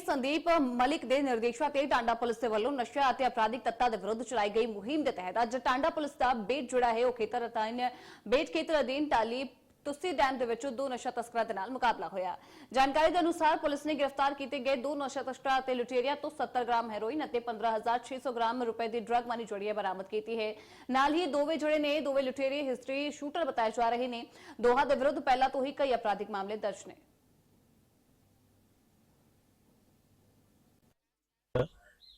ਸੰਦੀਪ ਮਲਿਕ ਦੇ ਨਿਰਦੇਸ਼ਾਂ ਤੇ ਟਾਂਡਾ ਪੁਲਿਸ ਦੇ ਵੱਲੋਂ ਨਸ਼ਾ ਅਤੇ ਅਪਰਾਧਿਕ ਤੱਤਾਂ ਦੇ ਵਿਰੁੱਧ ਚਲਾਈ ਗਈ ਮੁਹਿੰਮ ਦੇ ਤਹਿਤ ਅੱਜ ਟਾਂਡਾ ਪੁਲਿਸ ਦਾ ਬੇਟ ਜਿਹੜਾ ਹੈ ਉਹ ਖੇਤਰ ਅਧੀਨ, ਬੇਟ ਖੇਤਰ ਅਧੀਨ ਟਾਲੀ ਤੁਸੀ ਡੈਮ ਦੇ ਵਿੱਚੋਂ ਦੋ ਨਸ਼ਾ ਤਸਕਰਾਂ ਦੇ ਨਾਲ ਮੁਕਾਬਲਾ ਹੋਇਆ। ਜਾਣਕਾਰੀ ਦੇ ਅਨੁਸਾਰ ਪੁਲਿਸ ਨੇ ਗ੍ਰਿਫਤਾਰ ਕੀਤੇ ਗਏ ਦੋ ਨਸ਼ਾ ਤਸਕਰਾਂ ਅਤੇ ਲੁਟੇਰਿਆਂ ਤੋਂ 70 ਗ੍ਰਾਮ ਹੈਰੋਇਨ ਅਤੇ 15600 ਗ੍ਰਾਮ ਰੁਪਏ ਦੀ ਡਰੱਗ ਮਨੀ ਜਿਹੜੀ ਹੈ ਬਰਾਮਦ ਕੀਤੀ ਹੈ। ਨਾਲ ਹੀ ਦੋਵੇਂ ਜਿਹੜੇ ਨੇ, ਦੋਵੇਂ ਲੁਟੇਰੇ ਹਿਸਟਰੀ ਸ਼ੂਟਰ ਬਤਾਏ ਜਾ ਰਹੇ ਨੇ। ਦੋਹਾਂ ਦੇ ਵਿਰੁੱਧ ਪਹਿਲਾਂ ਤੋਂ ਹੀ ਕਈ ਅਪਰਾਧਿਕ ਮਾਮਲੇ ਦਰਜ ਨੇ।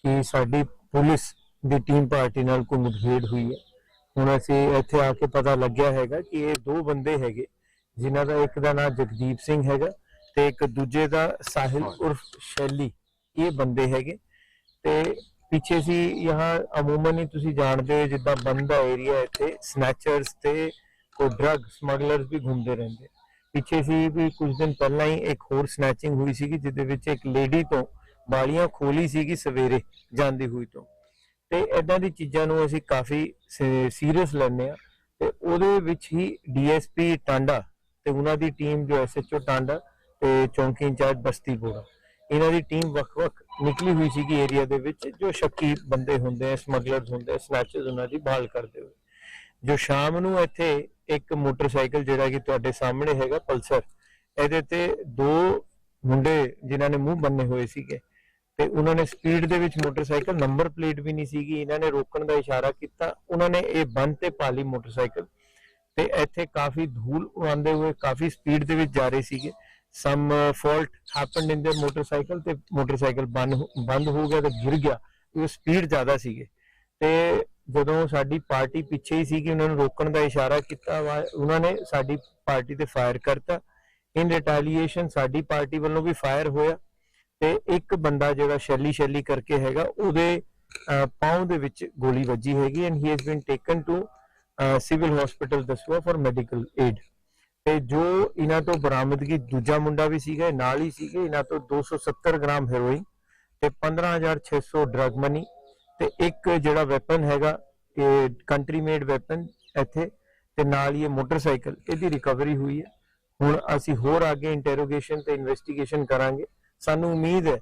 ਕਿ ਸਾਡੀ ਪੁਲਿਸ ਦੀ ਟੀਮ ਪਾਰਟੀ ਨਾਲ ਕੋਈ ਮੁਠਭੇੜ ਹੋਈ ਹੈ। ਹੁਣ ਅਸੀਂ ਇੱਥੇ ਆ ਕੇ ਪਤਾ ਲੱਗਿਆ ਹੈਗਾ ਕਿ ਇਹ ਦੋ ਬੰਦੇ ਹੈਗੇ, ਜਿਨ੍ਹਾਂ ਦਾ ਇੱਕ ਦਾ ਨਾਮ ਜਗਦੀਪ ਸਿੰਘ ਹੈਗਾ ਤੇ ਇੱਕ ਦੂਜੇ ਦਾ ਸਾਹਿਲ ਉਰਫ ਸ਼ੈਲੀ, ਇਹ ਬੰਦੇ ਹੈਗੇ। ਤੇ ਪਿੱਛੇ ਸੀ ਯਹਾਂ ਅਮੂਮਨ ਹੀ ਤੁਸੀਂ ਜਾਣਦੇ ਹੋ, ਜਿੱਦਾਂ ਬੰਦ ਦਾ ਏਰੀਆ ਇੱਥੇ ਸਨੈਚਰਸ ਤੇ ਕੋਈ ਡਰੱਗ ਸਮਗਲਰਸ ਵੀ ਘੁੰਮਦੇ ਰਹਿੰਦੇ। ਪਿੱਛੇ ਸੀ ਵੀ ਕੁਝ ਦਿਨ ਪਹਿਲਾਂ ਹੀ ਇੱਕ ਹੋਰ ਸਨੈਚਿੰਗ ਹੋਈ ਸੀਗੀ, ਜਿਹਦੇ ਵਿੱਚ ਇੱਕ ਲੇਡੀ ਤੋਂ ਬਾਲੀਆਂ ਖੋਲੀ ਸੀਗੀ ਸਵੇਰੇ ਜਾਂਦੀ ਹੋਈ ਤੋਂ। ਤੇ ਇਦਾਂ ਦੀ ਚੀਜ਼ਾਂ ਨੂੰ ਅਸੀਂ ਕਾਫੀ ਸੀਰੀਅਸ ਲੈਂਦੇ ਆ ਤੇ ਉਹਦੇ ਵਿੱਚ ਹੀ ਡੀਐਸਪੀ ਟਾਂਡਾ ਤੇ ਉਹਨਾਂ ਦੀ ਟੀਮ ਜੋ ਐਸਐਚਓ ਟਾਂਡਾ ਤੇ ਚੌਂਕੀ ਇੰਚਾਰਜ ਬਸਤੀ ਬੋੜਾ, ਇਹਨਾਂ ਦੀ ਟੀਮ ਵੱਖ-ਵੱਖ ਨਿਕਲੀ ਹੋਈ ਸੀਗੀ ਏਰੀਆ ਦੇ ਵਿੱਚ, ਜੋ ਸ਼ੱਕੀ ਬੰਦੇ ਹੁੰਦੇ ਆ, ਸਮਗਲਰਸ ਹੁੰਦੇ ਆ, ਸਨੈਚਰਸ ਉਹਨਾਂ ਦੀ ਭਾਲ ਕਰਦੇ ਹੋਏ। ਜੋ ਸ਼ਾਮ ਨੂੰ ਇੱਥੇ ਇੱਕ ਮੋਟਰਸਾਈਕਲ ਜਿਹੜਾ ਕਿ ਤੁਹਾਡੇ ਸਾਹਮਣੇ ਹੈਗਾ, ਪਲਸਰ, ਇਹਦੇ ਤੇ ਦੋ ਮੁੰਡੇ ਜਿਨ੍ਹਾਂ ਨੇ ਮੂੰਹ ਬੰਨੇ ਹੋਏ ਸੀਗੇ ਤੇ ਉਹਨਾਂ ਨੇ ਸਪੀਡ ਦੇ ਵਿੱਚ ਮੋਟਰਸਾਈਕਲ ਨੰਬਰ ਪਲੇਟ ਵੀ ਨਹੀਂ ਸੀਗੀ ਇਹਨਾਂ ਨੇ ਰੋਕਣ ਦਾ ਇਸ਼ਾਰਾ ਕੀਤਾ ਉਹਨਾਂ ਨੇ ਇਹ ਬੰਦ ਤੇ ਪਾਲੀ ਮੋਟਰਸਾਈਕਲ ਤੇ ਇੱਥੇ ਕਾਫੀ ਧੂਲ ਉਡਾਉਂਦੇ ਹੋਏ ਕਾਫੀ ਸਪੀਡ ਦੇ ਵਿੱਚ ਜਾ ਰਹੇ ਸੀਗੇ some fault happened in there motorcycle ਤੇ ਮੋਟਰਸਾਈਕਲ ਬੰਦ ਹੋ- ਬੰਦ ਹੋ ਗਿਆ ਤੇ ਗਿਰ ਗਿਆ ਉਹ ਸਪੀਡ ਜ਼ਿਆਦਾ ਸੀਗੇ ਤੇ ਜਦੋਂ ਸਾਡੀ ਪਾਰਟੀ ਪਿੱਛੇ ਹੀ ਸੀਗੀ ਉਹਨਾਂ ਨੂੰ ਰੋਕਣ ਦਾ ਇਸ਼ਾਰਾ ਕੀਤਾ ਵਾ- ਉਹਨਾਂ ਨੇ ਸਾਡੀ ਪਾਰਟੀ ਤੇ ਫਾਇਰ ਕਰਤਾ ਇਨ ਰਿਟੈਲੀਏਸ਼ਨ ਸਾਡੀ ਪਾਰਟੀ ਵੱਲੋਂ ਵੀ ਫਾਇਰ ਹੋਇਆ ਤੇ ਇੱਕ ਬੰਦਾ ਜਿਹੜਾ ਸ਼ੈਲੀ ਸ਼ੈਲੀ ਕਰਕੇ ਹੈਗਾ, ਉਹਦੇ ਪਾਉਂ ਦੇ ਵਿੱਚ ਗੋਲੀ ਵੱਜੀ ਹੈਗੀ and he has been taken to civil hospital Dasuya for medical aid ਤੇ ਜੋ ਇਹਨਾਂ ਤੋਂ ਬਰਾਮਦਗੀ, ਦੂਜਾ ਮੁੰਡਾ ਵੀ ਸੀਗਾ ਨਾਲ ਹੀ ਸੀਗੇ, ਇਹਨਾਂ ਤੋਂ 270 ਗ੍ਰਾਮ ਹੈਰੋਇਨ ਤੇ 15600 ਡਰਗ ਮਨੀ ਤੇ ਇੱਕ ਜਿਹੜਾ ਵੈਪਨ ਹੈਗਾ, ਇਹ ਕੰਟਰੀ ਮੇਡ ਵੈਪਨ ਇੱਥੇ ਤੇ ਨਾਲ ਹੀ ਇਹ ਮੋਟਰਸਾਈਕਲ, ਇਹਦੀ ਰਿਕਵਰੀ ਹੋਈ ਹੈ। ਹੁਣ ਅਸੀਂ ਹੋਰ ਅੱਗੇ ਇੰਟਰੋਗੇਸ਼ਨ ਤੇ ਇਨਵੈਸਟੀਗੇਸ਼ਨ ਕਰਾਂਗੇ। ਸਾਨੂੰ ਉਮੀਦ ਹੈ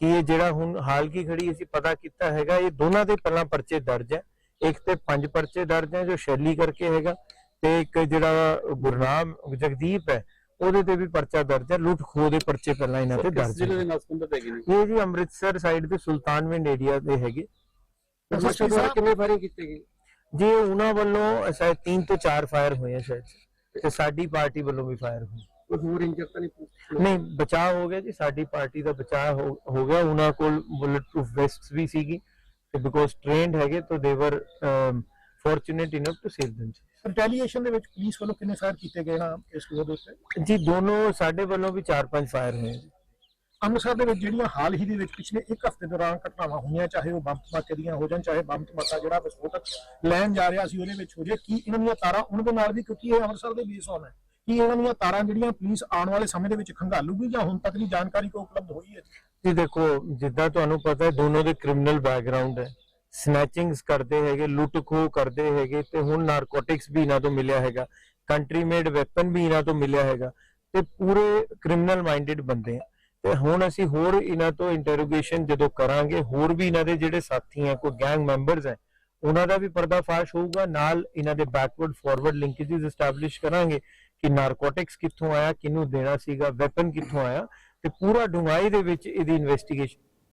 ਕਿ ਇਹ ਜਿਹੜਾ ਹੁਣ ਹਾਲ ਕੀ ਖੜੀ ਅਸੀਂ ਪਤਾ ਕੀਤਾ ਹੈਗਾ ਇਹ ਦੋਨਾਂ ਦੇ ਪਹਿਲਾਂ ਪਰਚੇ ਦਰਜ ਹੈ। ਇੱਕ ਤੇ ਪੰਜ ਪਰਚੇ ਦਰਜ ਹੈ ਜੋ ਸ਼ੈਲੀ ਕਰਕੇ ਹੈਗਾ ਤੇ ਇੱਕ ਜਿਹੜਾ ਗੁਰਨਾਮ ਜਗਦੀਪ ਹੈ ਉਹਦੇ ਤੇ ਵੀ ਪਰਚਾ ਦਰਜ ਹੈ। ਲੁੱਟ ਖੋਹ ਦੇ ਪਰਚੇ ਪਹਿਲਾਂ ਇਹਨਾਂ ਤੇ ਦਰਜ ਹੈ ਦੇ ਨਾਲ ਸੰਬੰਧਿਤ ਹੈਗੇ ਨੇ? ਇਹ ਜੀ ਅੰਮ੍ਰਿਤਸਰ ਸਾਈਡ ਦੇ ਸੁਲਤਾਨਵਿੰਡ ਏਰੀਆ ਦੇ ਹੈਗੇ। ਕਿੰਨੇ ਫਾਇਰਿੰਗ ਕੀਤੀ ਗਈ? ਜੀ ਉਹਨਾਂ ਵੱਲੋਂ ਸ਼ਾਇਦ 3 ਤੋਂ 4 ਫਾਇਰ ਹੋਏ ਆ ਸ਼ਾਇਦ। ਤੇ ਸਾਡੀ ਪਾਰਟੀ ਵੱਲੋਂ ਵੀ ਫਾਇਰ ਹੋਏ ਕੋਈ ਹੋਰ ਇੰਜਰ ਤਾਂ ਨਹੀਂ ਨਹੀਂ ਬਚਾਅ ਹੋ ਗਿਆ ਜੀ ਸਾਡੀ ਪਾਰਟੀ ਦਾ ਬਚਾਅ ਹੋ ਗਿਆ। ਉਹਨਾਂ ਕੋਲ ਬੁਲਟ ਪ੍ਰੂਫ ਵੈਸਟਸ ਵੀ ਸੀਗੀ ਤੇ ਬਿਕੋਜ਼ ਟ੍ਰੇਨਡ ਹੈਗੇ ਤਾਂ they were fortunate enough to save them. Retaliation ਦੇ ਵਿੱਚ ਪੁਲਿਸ ਵੱਲੋਂ ਕਿੰਨੇ ਫਾਇਰ ਕੀਤੇ ਗਏ ਨਾ ਇਸ ਦੇ ਉੱਤੇ? ਜੀ ਦੋਨੋਂ ਸਾਡੇ ਵੱਲੋਂ ਵੀ 4-5 ਫਾਇਰ ਹੋਏ ਜੀ। ਅੰਮ੍ਰਿਤਸਰ ਦੇ ਵਿੱਚ ਜਿਹੜੀਆਂ ਹਾਲ ਹੀ ਦੇ ਵਿੱਚ ਪਿਛਲੇ ਇੱਕ ਹਫ਼ਤੇ ਦੌਰਾਨ ਘਟਨਾਵਾਂ ਹੋਈਆਂ ਚਾਹੇ ਉਹ ਬੰਬ ਧਮਾਕੇ ਦੀਆਂ ਹੋ ਜਾਣ ਚਾਹੇ ਬੰਬ ਧਮਾਕਾ ਜਿਹੜਾ ਵਿਸਫੋਟਕ ਲੈਣ ਜਾ ਰਿਹਾ ਸੀ ਉਹਦੇ ਵਿੱਚ ਹੋ ਜੇ ਕੀ ਇਹਨਾਂ ਦੀਆਂ ਤਾਰਾਂ ਉਹਨਾਂ ਦੇ ਨਾਲ ਵੀ ਕਿਉਂਕਿ ਇਹ ਅੰਮ੍ਰਿਤਸਰ ਦੇ ਬੇਸ ਹੋਣਾ ਹੈ। ਕੀ ਇਹਨਾਂ ਦੀਆਂ ਤਾਰਾਂ ਜਿਹੜੀਆਂ ਪੁਲਿਸ ਆਉਣ ਵਾਲੇ ਸਮੇਂ ਦੇ ਵਿੱਚ ਖੰਗਾਲੂਗੀ ਜਾਂ ਹੁਣ ਤੱਕ ਦੀ ਜਾਣਕਾਰੀ ਕੋ ਉਪਲਬਧ ਹੋਈ ਹੈ ਜੀ? ਦੇਖੋ, ਜਿੱਦਾਂ ਤੁਹਾਨੂੰ ਪਤਾ ਹੈ, ਦੋਨੋਂ ਦੇ ਕ੍ਰਿਮੀਨਲ ਬੈਕਗ੍ਰਾਉਂਡ ਹੈ। ਸਨੈਚਿੰਗਸ ਕਰਦੇ ਹੈਗੇ ਲੁੱਟ ਕਰਦੇ ਹੈਗੇ ਤੇ ਹੁਣ ਨਾਰਕੋਟਿਕਸ ਵੀ ਇਹਨਾਂ ਤੋਂ ਮਿਲਿਆ ਹੈਗਾ। ਕੰਟਰੀ ਮੇਡ ਵੈਪਨ ਵੀ ਇਹਨਾਂ ਤੋਂ ਮਿਲਿਆ ਹੈਗਾ ਤੇ ਪੂਰੇ ਕ੍ਰਿਮੀਨਲ ਮਾਈਂਡਡ ਬੰਦੇ ਆ। ਤੇ ਹੁਣ ਅਸੀਂ ਹੋਰ ਇਹਨਾਂ ਤੋਂ ਇੰਟਰੋਗੇਸ਼ਨ ਜਦੋਂ ਕਰਾਂਗੇ, ਹੋਰ ਵੀ ਇਹਨਾਂ ਦੇ ਜਿਹੜੇ ਸਾਥੀ ਆ, ਕੋਈ ਗੈਂਗ ਮੈਂਬਰਸ ਹੈ ਉਹਨਾਂ ਦਾ ਵੀ ਪਰਦਾਫਾਸ਼ ਹੋਊਗਾ। ਨਾਲ ਇਹਨਾਂ ਦੇ ਬੈਕਵਰਡ ਫਾਰਵਰਡ ਲਿੰਕੇजेस ਐਸਟੈਬਲਿਸ਼ ਕਰਾਂਗੇ। ਕਿ ਨਾਰਕੋਟਿਕਸ ਕਿੱਥੋਂ ਆਇਆ, ਕਿਹਨੂੰ ਦੇਣਾ ਸੀਗਾ ਵੈਪਨ ਕਿੱਥੋਂ ਆਇਆ, ਤੇ ਪੂਰਾ ਡੂੰਘਾਈ ਦੇ ਵਿੱਚ ਇਹਦੀ ਇਨਵੈਸਟੀਗੇਸ਼ਨ